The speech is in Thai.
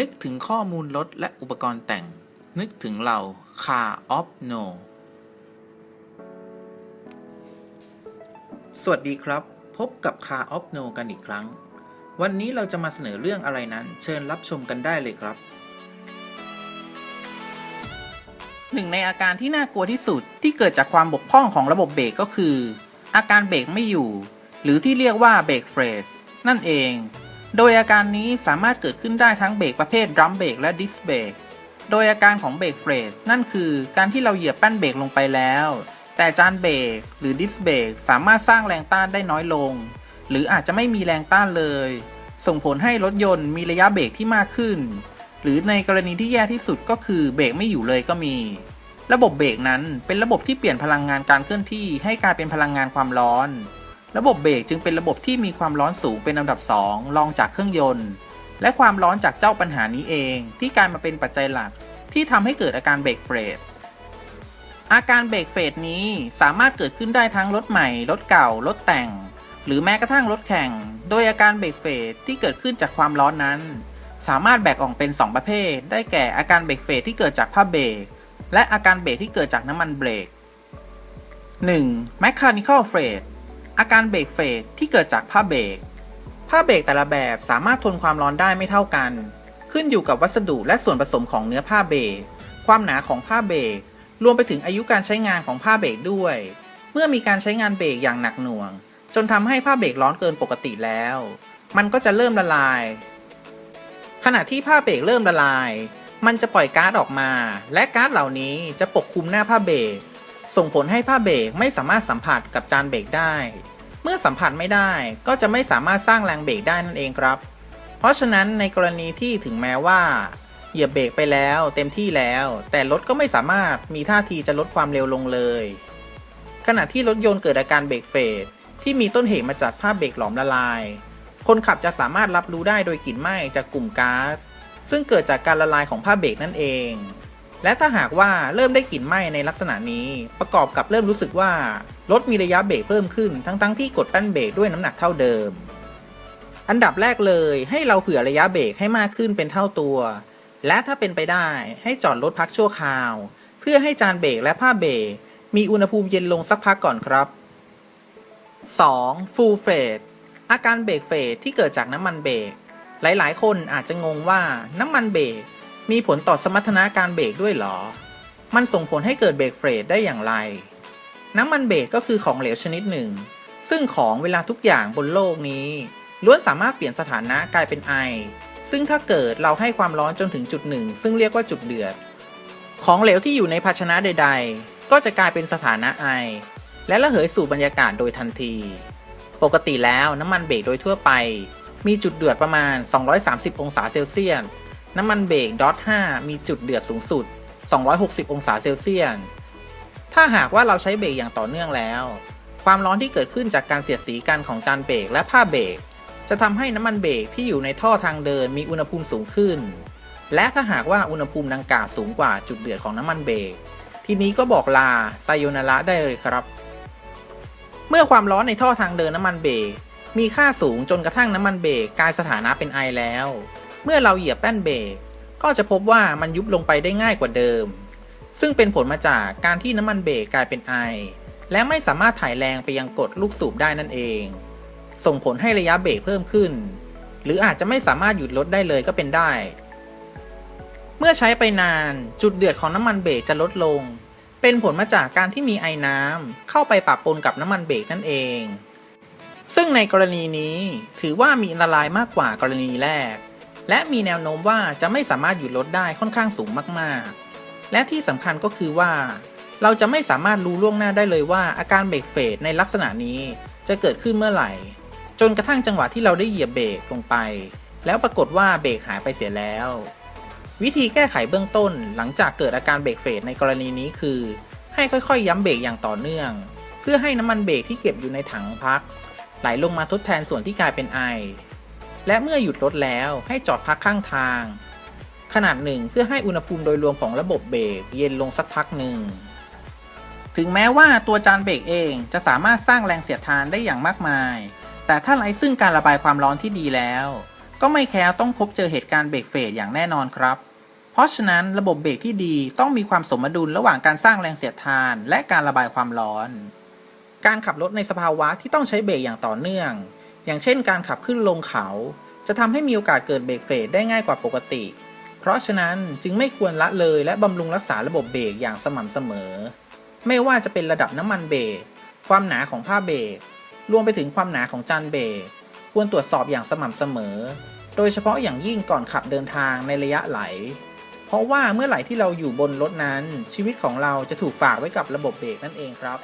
นึกถึงข้อมูลรถและอุปกรณ์แต่ง นึกถึงเรา Car of No สวัสดีครับ พบกับ Car of No กันอีกครั้ง วันนี้เราจะมาเสนอเรื่องอะไรนั้น เชิญรับชมกันได้เลยครับ หนึ่งในอาการที่น่ากลัวที่สุดที่เกิดจากความบกพร่องของระบบเบรกก็คือ อาการเบรกไม่อยู่ หรือที่เรียกว่าเบรกเฟรสนั่นเอง โดยอาการนี้สามารถเกิดขึ้นได้ทั้งเบรกประเภทดรัมเบรกและดิสเบรก โดยอาการของเบรกเฟรสนั่นคือการที่เราเหยียบแป้นเบรกลงไปแล้ว แต่จานเบรกหรือดิสเบรกสามารถสร้างแรงต้านได้น้อยลง หรืออาจจะไม่มีแรงต้านเลย ส่งผลให้รถยนต์มีระยะเบรกที่มากขึ้น หรือในกรณีที่แย่ที่สุดก็คือเบรกไม่อยู่เลยก็มี ระบบเบรกนั้นเป็นระบบที่เปลี่ยนพลังงานการเคลื่อนที่ให้กลายเป็นพลังงานความร้อน ระบบเบรกจึงเป็นระบบที่มีความร้อนสูงเป็นอันดับ 2 รองจากเครื่องยนต์ และความร้อนจากเจ้าปัญหานี้เอง ที่กลายมาเป็นปัจจัยหลักที่ทำให้เกิดอาการเบรกเฟรดอาการเบรกเฟดนี้สามารถเกิดขึ้นได้ทั้งรถใหม่ รถเก่า รถแต่ง หรือแม้กระทั่งรถแข่ง โดยอาการเบรกเฟดที่เกิดขึ้นจากความร้อนนั้น สามารถแบ่งออกเป็น 2 ประเภท ได้แก่อาการเบรกเฟดที่เกิดจากผ้าเบรก และอาการเบรกที่เกิดจากน้ำมันเบรก 1. Mechanical Fade อาการเบรกเฟดที่เกิดจากผ้าเบรกผ้าเบรกแต่ละแบบสามารถทนความร้อนได้ไม่เท่ากัน ขึ้นอยู่กับวัสดุและส่วนผสมของเนื้อผ้าเบรกความหนาของผ้าเบรกรวมไปถึงอายุการใช้งานของผ้าเบรกด้วย เมื่อมีการใช้งานเบรกอย่างหนักหน่วง จนทำให้ผ้าเบรกร้อนเกินปกติแล้ว มันก็จะเริ่มละลาย ขณะที่ผ้าเบรกเริ่มละลาย มันจะปล่อยก๊าซออกมา และก๊าซเหล่านี้จะปกคลุมหน้าผ้าเบรก ส่งผลให้ผ้าเบรกไม่สามารถสัมผัสกับจานเบรกได้ เมื่อสัมผัสไม่ได้ก็จะไม่สามารถสร้างแรงเบรกได้นั่นเองครับ เพราะฉะนั้นในกรณีที่ถึงแม้ว่าเหยียบเบรกไปแล้วเต็มที่แล้ว แต่รถก็ไม่สามารถมีท่าทีจะลดความเร็วลงเลย ขณะที่รถยนต์เกิดอาการเบรกเฟดที่มีต้นเหตุมาจากผ้าเบรกหลอมละลาย คนขับจะสามารถรับรู้ได้โดยกลิ่นไหม้จากกลุ่มก๊าซซึ่งเกิดจากการละลายของผ้าเบรกนั่นเอง และถ้าหากว่าเริ่มได้กลิ่นไหม้ในลักษณะนี้ ประกอบกับเริ่มรู้สึกว่ารถมีระยะเบรกเพิ่มขึ้น ทั้งๆทที่กดแป้นเบรกด้วยน้ำหนักเท่าเดิม อันดับแรกเลยให้เราเผื่อระยะเบรกให้มากขึ้นเป็นเท่าตัว และถ้าเป็นไปได้ให้จอดรถพักชั่วคราว เพื่อให้จานเบรกและผ้าเบรกมีอุณหภูมิเย็นลงสักพักก่อนครับ 2. Full Fade อาการเบรกเฟดที่เกิดจากน้ำมันเบรกหลายๆ คนอาจจะงงว่าน้ำมันเบรก มีผลต่อสมรรถนะการเบรกด้วยเหรอ มันส่งผลให้เกิดเบรกเฟรดได้อย่างไร น้ำมันเบรกก็คือของเหลวชนิดหนึ่ง ซึ่งของเวลาทุกอย่างบนโลกนี้ ล้วนสามารถเปลี่ยนสถานะกลายเป็นไอ ซึ่งถ้าเกิดเราให้ความร้อนจนถึงจุดหนึ่ง ซึ่งเรียกว่าจุดเดือด ของเหลวที่อยู่ในภาชนะใด ๆ ก็จะกลายเป็นสถานะไอ และระเหยสู่บรรยากาศโดยทันที ปกติแล้วน้ำมันเบรกโดยทั่วไป มีจุดเดือดประมาณ 230 องศาเซลเซียส น้ำมันเบรกดอท5มีจุดเดือดสูงสุด 260 องศาเซลเซียส ถ้าหากว่าเราใช้เบรกอย่างต่อเนื่องแล้ว ความร้อนที่เกิดขึ้นจากการเสียดสีกันของจานเบรกและผ้าเบรกจะทำให้น้ำมันเบรกที่อยู่ในท่อทางเดินมีอุณหภูมิสูงขึ้น และถ้าหากว่าอุณหภูมิดังกล่าวสูงกว่าจุดเดือดของน้ำมันเบรก ทีนี้ก็บอกลาไซโยนาระได้เลยครับ เมื่อความร้อนในท่อทางเดินน้ำมันเบรกมีค่าสูงจนกระทั่งน้ำมันเบรกกลายสถานะเป็นไอแล้ว เมื่อเราเหยียบแป้นเบรกก็จะพบว่ามันยุบลงไปได้ง่ายกว่าเดิม ซึ่งเป็นผลมาจากการที่น้ำมันเบรกกลายเป็นไอ และไม่สามารถถ่ายแรงไปยังกดลูกสูบได้นั่นเอง ส่งผลให้ระยะเบรกเพิ่มขึ้น หรืออาจจะไม่สามารถหยุดรถได้เลยก็เป็นได้ เมื่อใช้ไปนานจุดเดือดของน้ำมันเบรกจะลดลง เป็นผลมาจากการที่มีไอน้ำเข้าไปปะปนกับน้ำมันเบรกนั่นเอง ซึ่งในกรณีนี้ถือว่ามีอันตรายมากกว่ากรณีแรก และมีแนวโน้มว่าจะไม่สามารถหยุดรถได้ค่อนข้างสูงมากๆ และที่สำคัญก็คือว่า เราจะไม่สามารถรู้ล่วงหน้าได้เลยว่าอาการเบรกเฟดในลักษณะนี้จะเกิดขึ้นเมื่อไหร่ จนกระทั่งจังหวะที่เราได้เหยียบเบรกลงไป แล้วปรากฏว่าเบรกหายไปเสียแล้ว วิธีแก้ไขเบื้องต้นหลังจากเกิดอาการเบรกเฟดในกรณีนี้คือ ให้ค่อยๆ ย้ำเบรกอย่างต่อเนื่อง เพื่อให้น้ำมันเบรกที่เก็บอยู่ในถังพัก ไหลลงมาทดแทนส่วนที่กลายเป็นไอ และเมื่อหยุดรถแล้วให้จอดพักข้างทาง ขนาดหนึ่งเพื่อให้อุณหภูมิโดยรวมของระบบเบรกเย็นลงสักพักหนึ่ง ถึงแม้ว่าตัวจานเบรกเองจะสามารถสร้างแรงเสียดทานได้อย่างมากมาย แต่ถ้าไร้ซึ่งการระบายความร้อนที่ดีแล้ว ก็ไม่แคล้วต้องพบเจอเหตุการณ์เบรกเฟดอย่างแน่นอนครับ เพราะฉะนั้นระบบเบรกที่ดีต้องมีความสมดุลระหว่างการสร้างแรงเสียดทาน และการระบายความร้อน การขับรถในสภาวะที่ต้องใช้เบรกอย่างต่อเนื่อง อย่างเช่นการขับขึ้นลงเขา จะทำให้มีโอกาสเกิดเบรกเฟดได้ง่ายกว่าปกติ เพราะฉะนั้นจึงไม่ควรละเลยและบำรุงรักษาระบบเบรกอย่างสม่ำเสมอ ไม่ว่าจะเป็นระดับน้ำมันเบรกความหนาของผ้าเบรกรวมไปถึงความหนาของจานเบรกควรตรวจสอบอย่างสม่ำเสมอ โดยเฉพาะอย่างยิ่งก่อนขับเดินทางในระยะไหล เพราะว่าเมื่อไหร่ที่เราอยู่บนรถนั้น ชีวิตของเราจะถูกฝากไว้กับระบบเบรกนั่นเองครับ